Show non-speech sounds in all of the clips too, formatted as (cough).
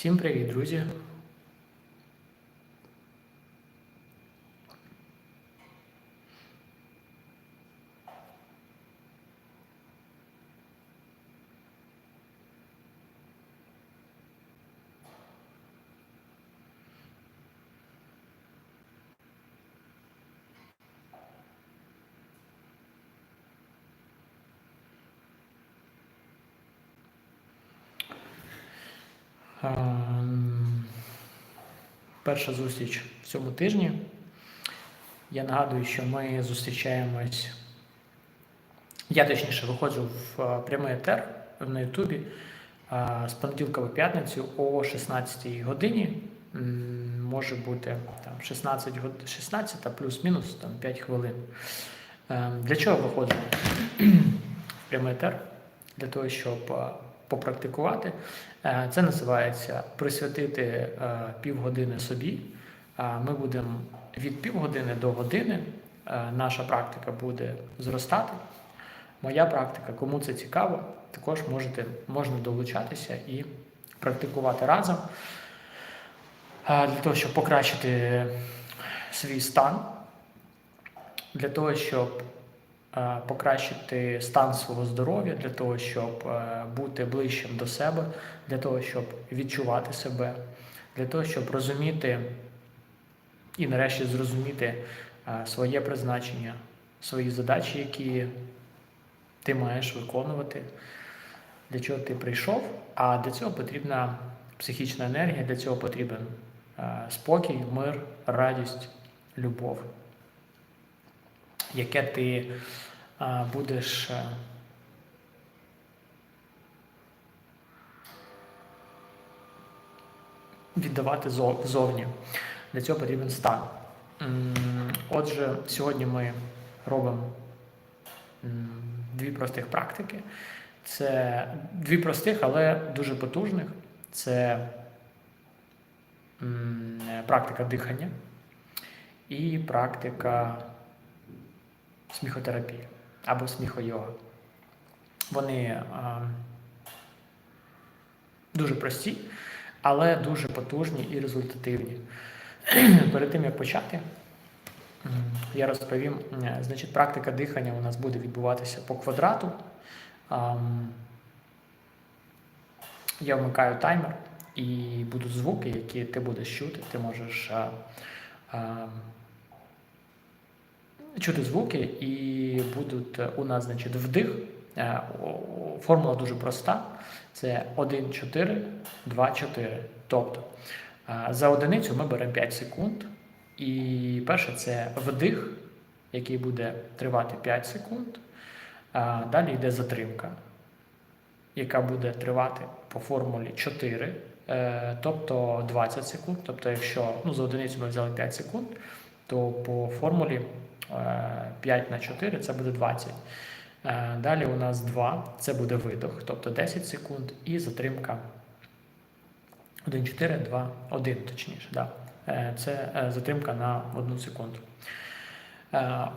Всім привіт, друзі! Перша зустріч в цьому тижні. Я нагадую, що ми зустрічаємось. Я точніше виходжу в е, прямий етер на Ютубі е, з понеділка по п'ятницю о 16 годині. Може бути там 16 год- 16 плюс-мінус там 5 хвилин. Ем, Для чого виходимо (clears throat) в прямий етер? Для того, щоб е, попрактикувати. Е, Це називається присвятити е, півгодини собі. Е, Ми будемо від півгодини до години. Наша практика буде зростати. Моя практика, кому це цікаво, також можете, можна долучатися і практикувати разом для того, щоб покращити свій стан, для того, щоб покращити стан свого здоров'я, для того, щоб е, бути ближчим до себе, для того, щоб відчувати себе, для того, щоб розуміти і нарешті зрозуміти е, своє призначення, свої задачі, які ти маєш виконувати, для чого ти прийшов, а для цього потрібна психічна енергія, для цього потрібен е, спокій, мир, радість, любов, яке ти будеш. е, Віддавати зо- зовні. Для цього потрібен стан. Отже, сьогодні ми робимо дві простих практики. Це дві простих, але дуже потужних. Це практика дихання і практика сміхотерапії або сміхойога. Вони а, дуже прості, але дуже потужні і результативні. (clears throat) Перед тим як почати, я розповім, значить, практика дихання у нас буде відбуватися по квадрату. Ам, Я вмикаю таймер і будуть звуки, які ти будеш чути. Ти можеш а, а, чути звуки, і будуть е, у нас, значить, вдих. Е, Формула дуже проста. Це 1, 4, 2, 4. Тобто е, за одиницю ми беремо 5 секунд. І перше це вдих, який буде тривати 5 секунд. Далі йде затримка, яка буде тривати по формулі 4, е, тобто 20 секунд. Тобто, якщо ну, за одиницю ми взяли 5 секунд, то по формулі 5 на 4 це буде 20. Е, Далі у нас 2, це буде видох, тобто 10 секунд, і затримка 1, 4, 2, 1, точніше. Да. Е, Це е, затримка на 1 секунду.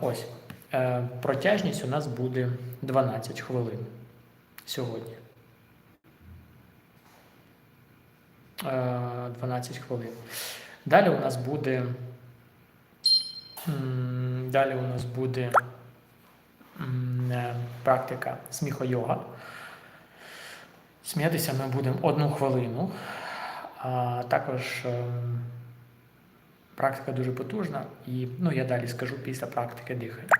Ось. Протяжність у нас буде 12 хвилин сьогодні. Е, 12 хвилин. Далі у нас буде. Далі у нас буде е, практика сміхойога. Сміятися ми будемо одну хвилину. А також ем, практика дуже потужна, і ну, я далі скажу після практики дихання.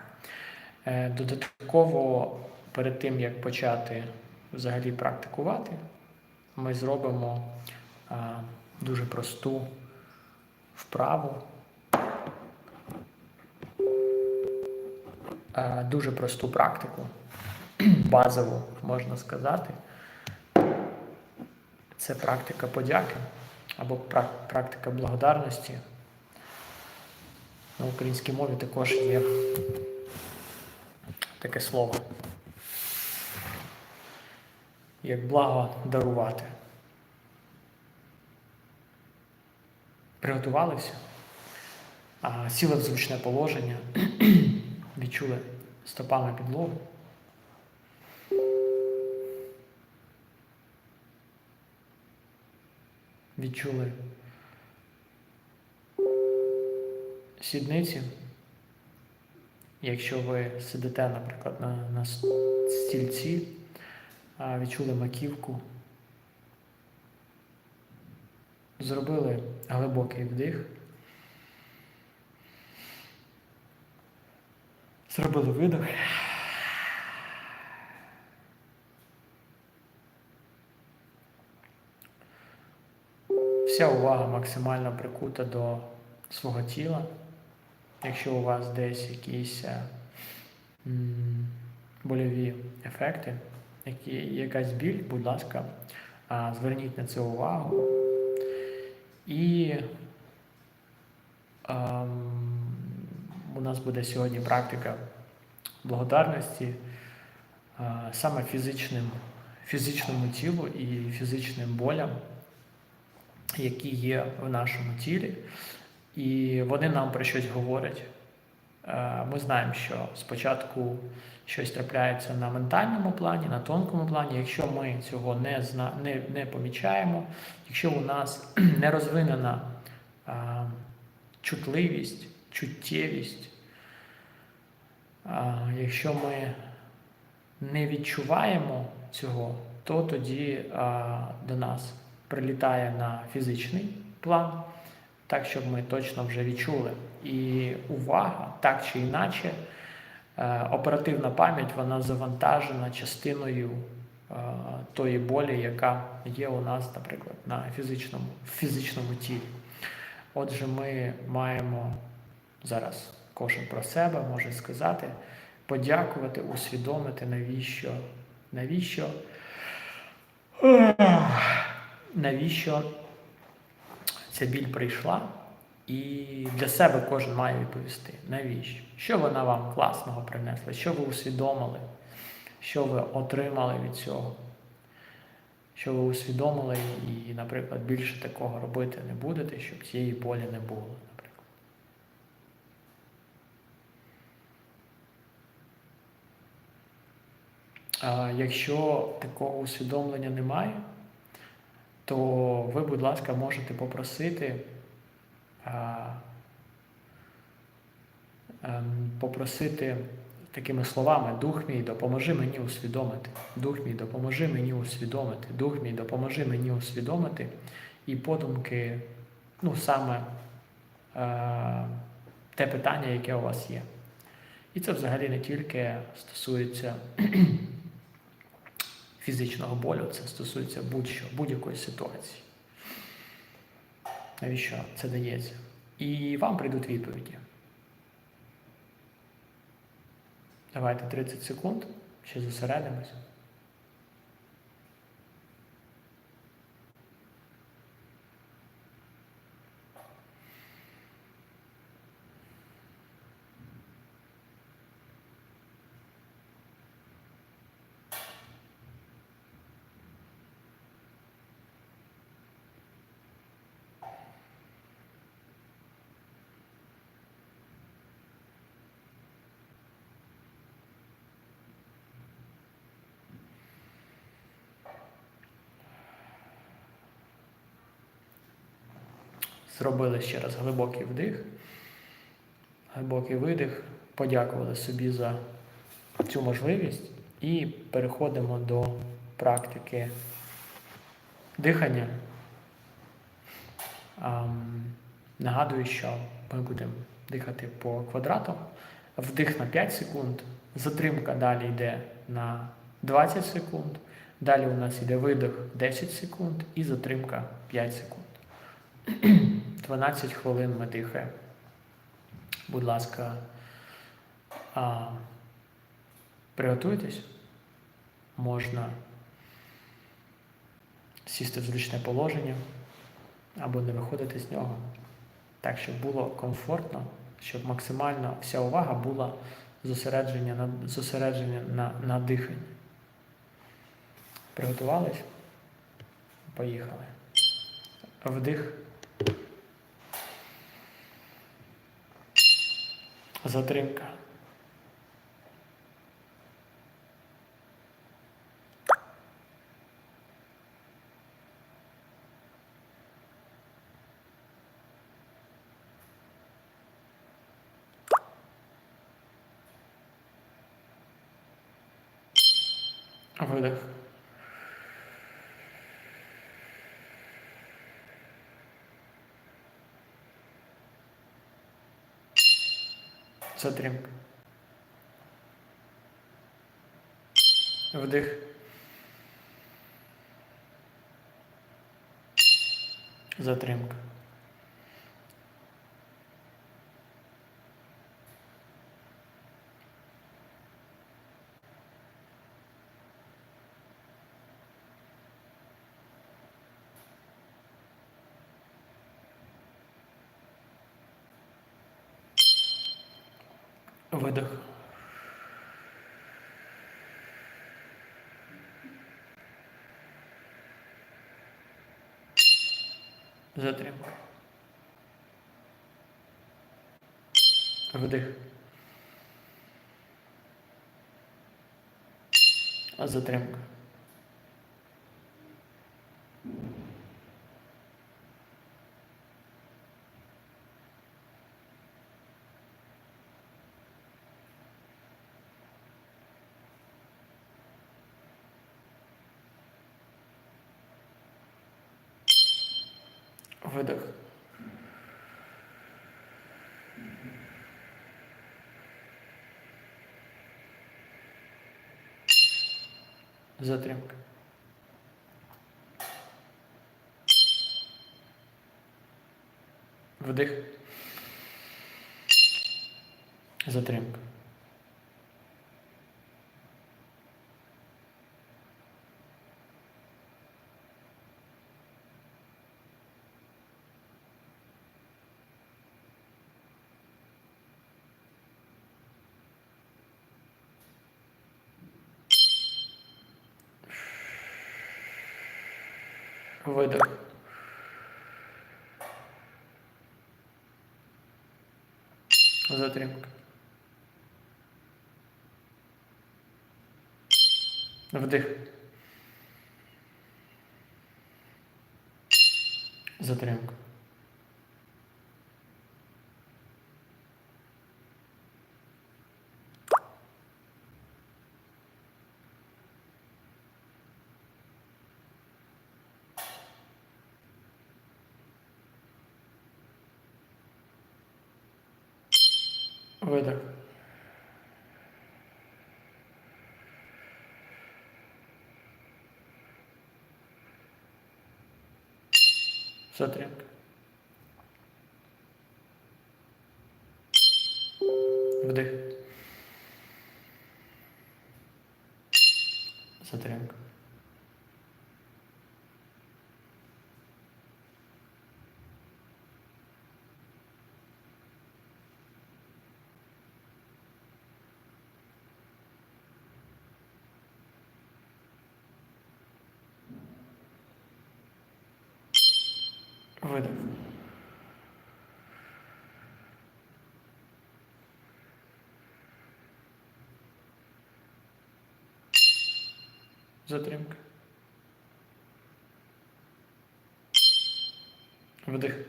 Е, Додатково, перед тим як почати взагалі практикувати, ми зробимо дуже просту вправу. Дуже просту практику, (clears throat) базову, можна сказати. Це практика подяки або практика благодарності. На українській мові також є таке слово. Як благо дарувати. Приготувалися, сіли в зручне положення, (clears throat) відчули стопами підлогу. відчули сідниці. Якщо ви сидите, наприклад, на, на стільці, відчули маківку, зробили глибокий вдих, зробили видох. Вся увага максимально прикута до свого тіла. Якщо у вас десь якісь е, м, больові ефекти, які, якась біль, будь ласка, зверніть на це увагу. І ем, у нас буде сьогодні практика благодарності саме фізичним, фізичному тілу і фізичним болям, які є в нашому тілі. І вони нам про щось говорять. Е, Ми знаємо, що спочатку щось трапляється на ментальному плані, на тонкому плані. Якщо ми цього не зна... не, не помічаємо, якщо у нас (clears throat) не розвинена а, чутливість, чуттєвість, а, якщо ми не відчуваємо цього, то тоді а, до нас прилітає на фізичний план так, щоб ми точно вже відчули. І увага, так чи інакше, е, оперативна пам'ять вона завантажена частиною е, тої болі, яка є у нас, наприклад, на фізичному, фізичному тілі. Отже, ми маємо зараз кожен про себе може сказати, подякувати, усвідомити, навіщо, навіщо, навіщо ця біль прийшла, і для себе кожен має відповісти, навіщо? Що вона вам класного принесла, що ви усвідомили, що ви отримали від цього, що ви усвідомили? І, наприклад, більше такого робити не будете, щоб цієї болі не було, Якщо такого усвідомлення немає, то ви, будь ласка, можете попросити ем, попросити такими словами: Дух мій, допоможи мені усвідомити, Дух мій, допоможи мені усвідомити, Дух мій, допоможи мені усвідомити. І подумки, ну, саме е, те питання, яке у вас є. І це взагалі не тільки стосується фізичного болю, це стосується будь-що, будь-якої ситуації. Навіщо це дається? І вам прийдуть відповіді. Давайте 30 секунд, ще зосередимось. Зробили ще раз глибокий вдих, глибокий видих, подякували собі за цю можливість і переходимо до практики дихання. Нагадую, що ми будемо дихати по квадрату. Вдих на 5 секунд, затримка далі йде на 20 секунд. Далі у нас йде видих 10 секунд і затримка 5 секунд. 12 хвилин ми дихаємо. Будь ласка, а, приготуйтесь. Можна сісти в зручне положення або не виходити з нього. Так, щоб було комфортно, щоб максимально вся увага була зосередження на зосередження на, на диханні. Приготувались? Поїхали. Вдих. затримка. Видих. Затримка. Вдих. Затримка. Видих. Затримка. Вдих. Затримка. Видих. Затримка. Вдих. Затримка. Видих. Затримка. Вдих. Затримка. Видих. Затримка. Вдих. Затримка. Видих. Затримка. Вдих.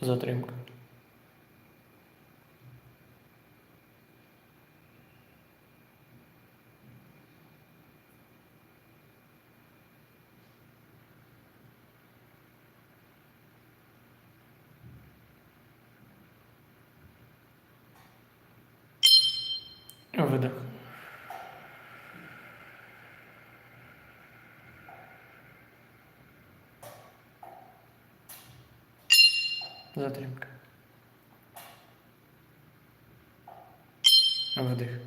Затримка. Видих. Затримка. Вдих.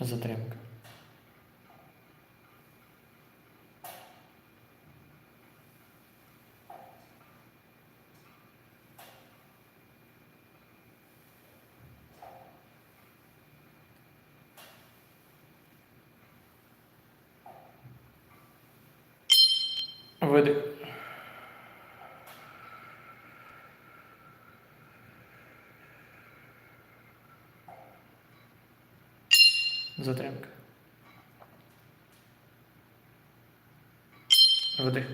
Затримка. Видих. Затримка. Вдих.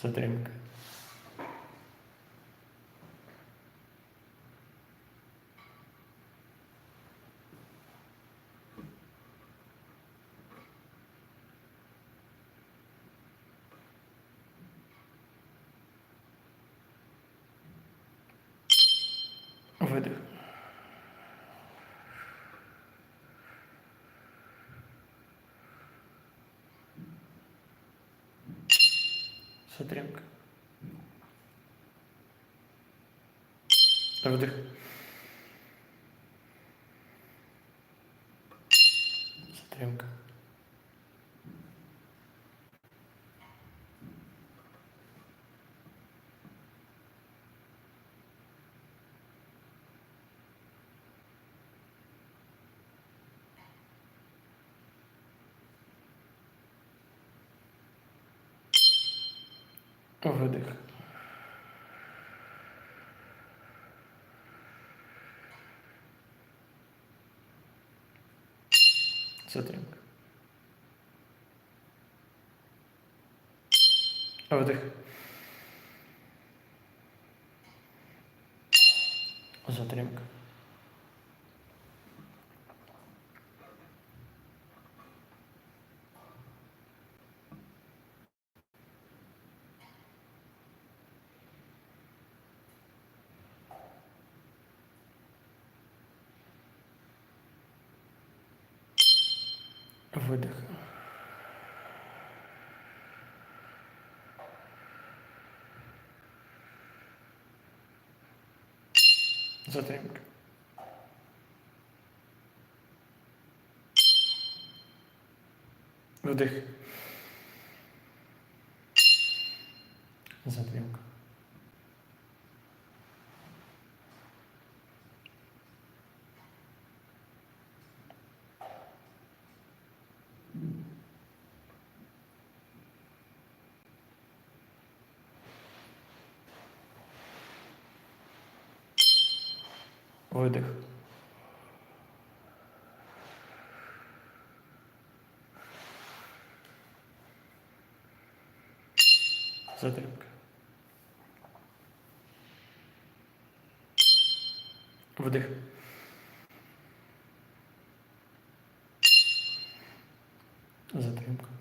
Затримка. Видих. Затримка. Вдих. Затримка. Видих. Затримка. Вдих. Затримка. Видих. Затримка. Вдих. Затримка. Видих. Затримка. Вдих. Затримка.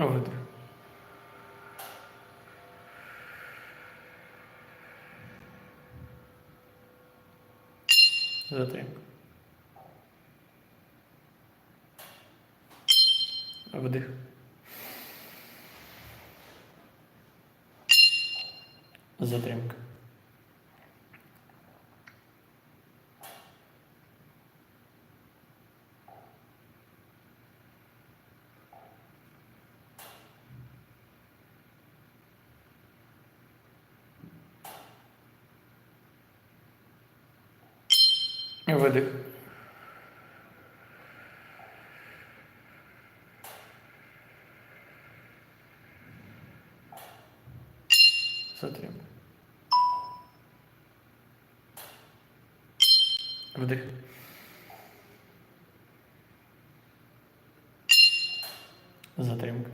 Видих. Затримка. Вдих. Затримка. Видих. Затримка. Вдих. Затримка.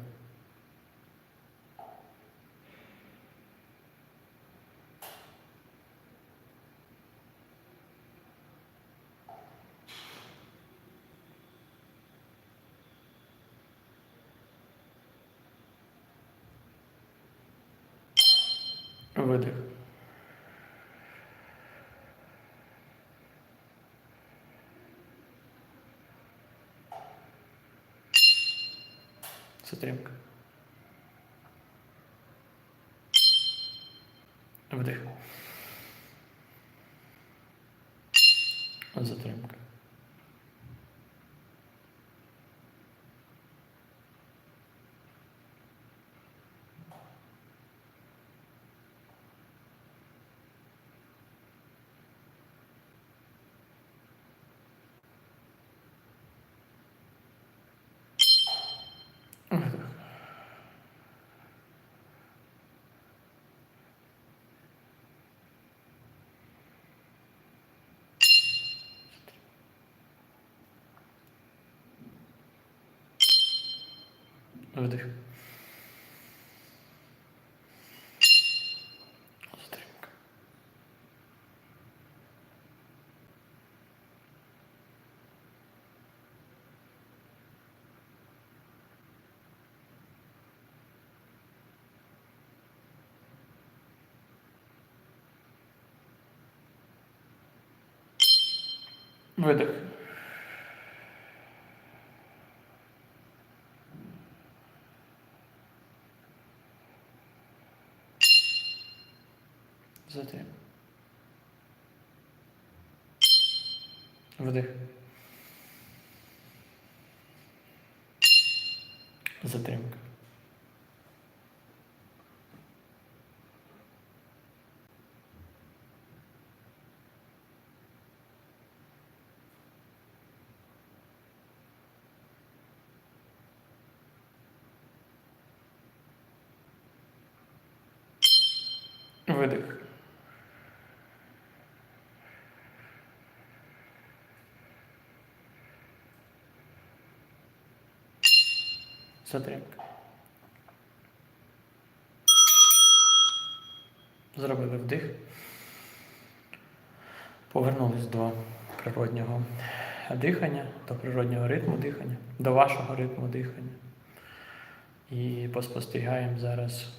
Видих. Затримка. Вдих. Затримка. Вдих. Затримка. Видих. Затем. Вдих. Затримка. Видих. Затримка. Зробили вдих. Повернулись до природнього дихання, до природнього ритму дихання, до вашого ритму дихання. І поспостерігаємо зараз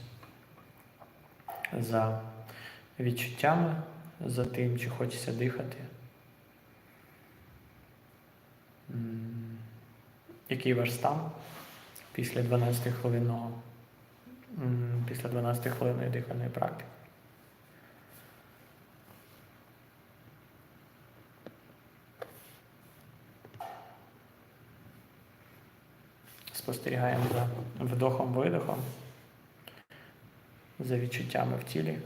за відчуттями, за тим, чи хочеться дихати. Який ваш стан після 12 хвилинного, після 12 хвилинної дихальної практики? Спостерігаємо за вдохом-видохом, за відчуттями в тілі.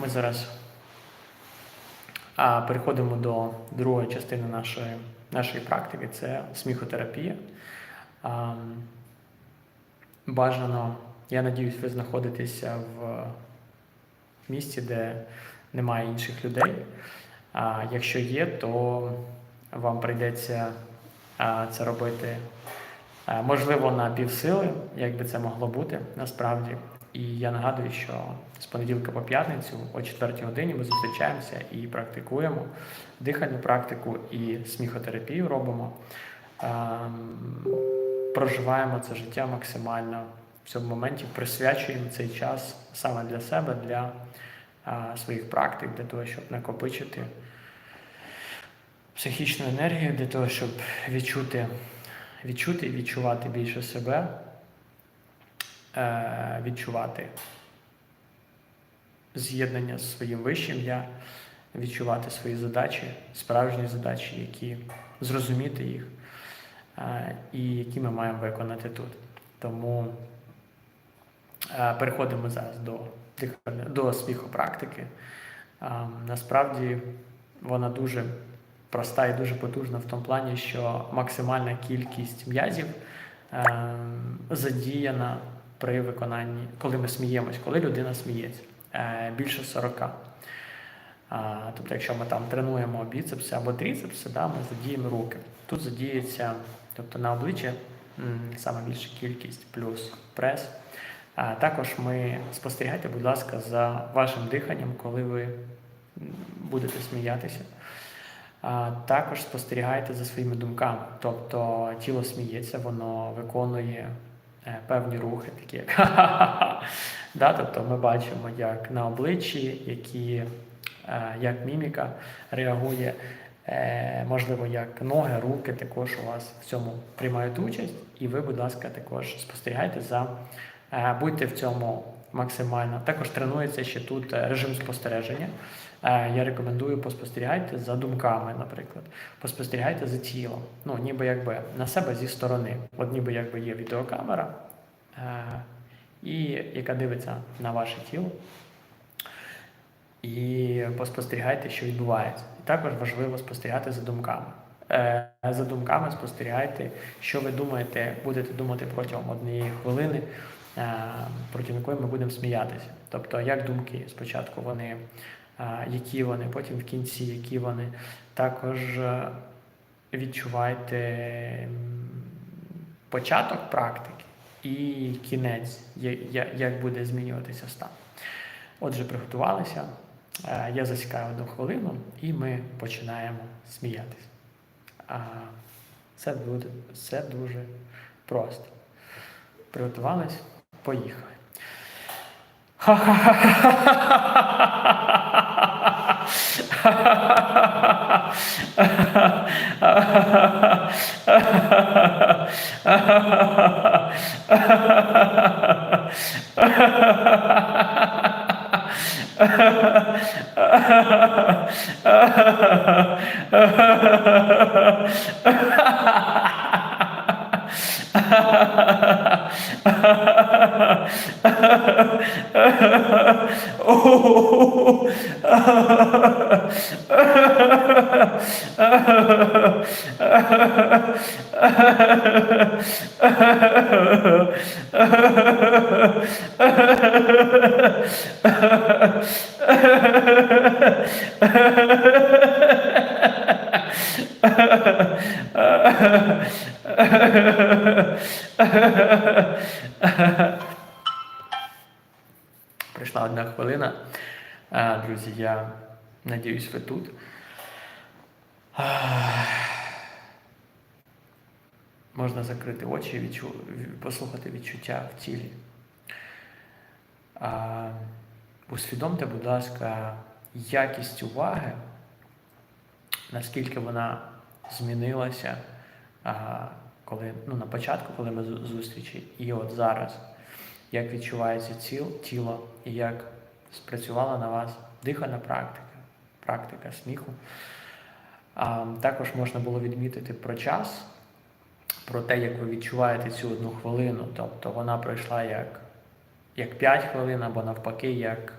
Ми зараз переходимо до другої частини нашої, нашої практики це сміхотерапія. Бажано, я надіюсь, ви знаходитеся в місці, де немає інших людей. А якщо є, то вам прийдеться це робити можливо на півсили, як би це могло бути насправді. І я нагадую, що з понеділка по п'ятницю о 4 годині ми зустрічаємося і практикуємо дихальну практику і сміхотерапію робимо. Ем, Проживаємо це життя максимально в цьому моменті, присвячуємо цей час саме для себе, для а, своїх практик, для того, щоб накопичити психічну енергію, для того, щоб відчути, відчути і відчувати більше себе е, відчувати з'єднання з своїм вищим я, відчувати свої задачі, справжні задачі, які зрозуміти їх, е, і які ми маємо виконати тут. Тому е, переходимо зараз до, до сміхопрактики. Е, насправді вона дуже проста і дуже потужна в тому плані, що максимальна кількість м'язів е, задіяна при виконанні, коли ми сміємось, коли людина сміється, е, більше 40. Тобто, якщо ми там тренуємо біцепси або тріцепси, да, ми задіємо руки. Тут задіється, тобто на обличчі саме більша кількість плюс прес. А також ми спостерігайте, будь ласка, за вашим диханням, коли ви будете сміятися. А також спостерігайте за своїми думками. Тобто тіло сміється, воно виконує певні рухи, такі як (laughs) да, Тобто ми бачимо, як на обличчі, які, е, як міміка реагує, е, можливо, як ноги, руки також у вас в цьому приймають участь, і ви, будь ласка, також спостерігайте за, будьте в цьому максимально. Також тренується ще тут режим спостереження. Я рекомендую поспостерігайте за думками, наприклад, поспостерігайте за тілом. Ну, ніби якби на себе зі сторони. От ніби якби є відеокамера, і яка дивиться на ваше тіло. І поспостерігайте, що відбувається. І також важливо спостерігати за думками. Е, За думками спостерігайте, що ви думаєте, будете думати протягом однієї хвилини, е, протягом якої ми будемо сміятися. Тобто, як думки спочатку вони, е, які вони, потім в кінці, які вони. Також е, відчувайте початок практики і кінець, як буде змінюватися стан. Отже, приготувалися. Е, Я засікаю одну хвилину і ми починаємо сміятися. Це буде все дуже просто. Приготувались, поїхали. はははははは Прийшла одна хвилина. Друзі, я надіюсь, ви тут. Можна закрити очі і відчу... послухати відчуття в тілі. Усвідомте, будь ласка, якість уваги, наскільки вона змінилася, коли, ну, на початку, коли ми зустрічі, і от зараз, як відчувається ціл, тіло, і як спрацювала на вас дихальна практика, практика сміху. А, також можна було відмітити про час, про те, як ви відчуваєте цю одну хвилину. Тобто вона пройшла як, як 5 хвилин, або навпаки, як,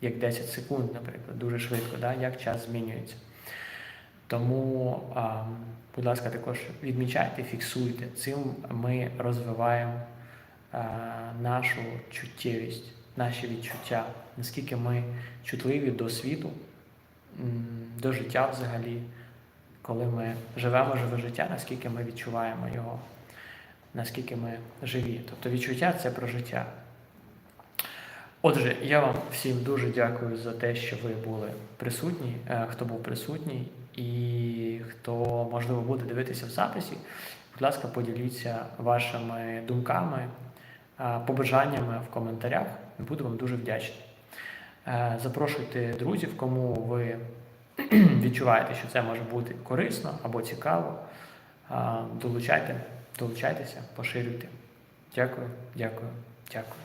як 10 секунд, наприклад, дуже швидко, да? як час змінюється. Тому, а, будь ласка, також відмічайте, фіксуйте. Цим ми розвиваємо а, нашу чуттєвість, наші відчуття, наскільки ми чутливі до світу, до життя взагалі, коли ми живемо живе життя, наскільки ми відчуваємо його, наскільки ми живі. Тобто відчуття це про життя. Отже, я вам всім дуже дякую за те, що ви були присутні, е, хто був присутній, і хто, можливо, буде дивитися в записі. Будь ласка, поділіться вашими думками, е, побажаннями в коментарях. Буду вам дуже вдячний. Е, Запрошуйте друзів, кому ви (clears throat) відчуваєте, що це може бути корисно або цікаво. Е, Долучайте, долучайтеся, поширюйте. Дякую, дякую, дякую.